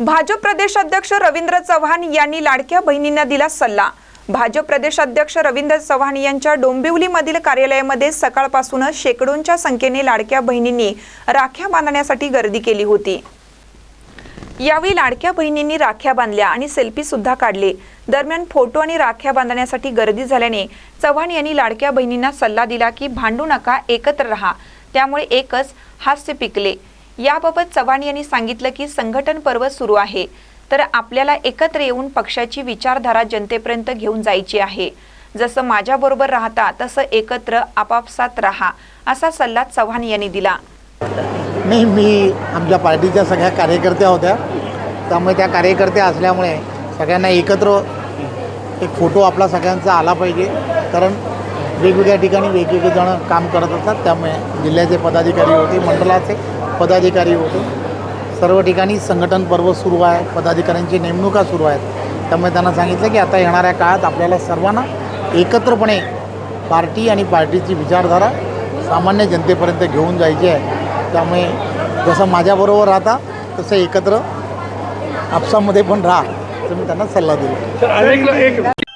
भाजप प्रदेशाध्यक्ष रवींद्र चव्हाण यांनी लाडक्या बहिणींना दिला सल्ला. भाजप प्रदेशाध्यक्ष रवींद्र चव्हाण यांच्या डोंबिवलीमधील कार्यालयामध्ये सकाळपासूनच शेकडोंच्या संख्येने लाडक्या बहिणींनी राख्या बांधण्यासाठी गर्दी केली होती. यावेळी लाडक्या बहिणींनी राख्या बांधल्या आणि सेल्फी सुद्धा काढले. दरम्यान फोटो आणि राख्या बांधण्यासाठी गर्दी झाल्याने चव्हाण यांनी लाडक्या बहिणींना सल्ला दिला की भांडू नका एकत्र राहा. त्यामुळे एकच हास्य पिकले. याबाबत चव्हाण यांनी सांगितलं की संघटन पर्व सुरू आहे. तर आपल्याला एकत्र येऊन पक्षाची विचारधारा जनतेपर्यंत घेऊन जायची आहे. जसं माझ्याबरोबर राहता तसं एकत्र आपापसात राहा असा सल्ला चव्हाण यांनी दिला. नाही मी आमच्या पार्टीच्या सगळ्या कार्यकर्त्या होत्या. त्यामुळे त्या कार्यकर्त्या असल्यामुळे सगळ्यांना एकत्र एक फोटो आपला सगळ्यांचा आला पाहिजे. कारण वेगवेगळ्या ठिकाणी वेगवेगळे जण काम करत असतात. त्यामुळे जिल्ह्याचे पदाधिकारी होते मंडळाचे. पदाधिकारी होते. सर्व ठिकाणी संघटन पर्व सुरू आहे. पदाधिकाऱ्यांची नेमणुका सुरू आहेत. त्यामुळे त्यांना सांगितलं की आता येणाऱ्या काळात आपल्याला सर्वांना एकत्रपणे पार्टी आणि पार्टीची विचारधारा सामान्य जनतेपर्यंत घेऊन जायची आहे. त्यामुळे जसं माझ्याबरोबर राहता तसं एकत्र आपसामध्ये पण राहा तर मी त्यांना सल्ला दिला.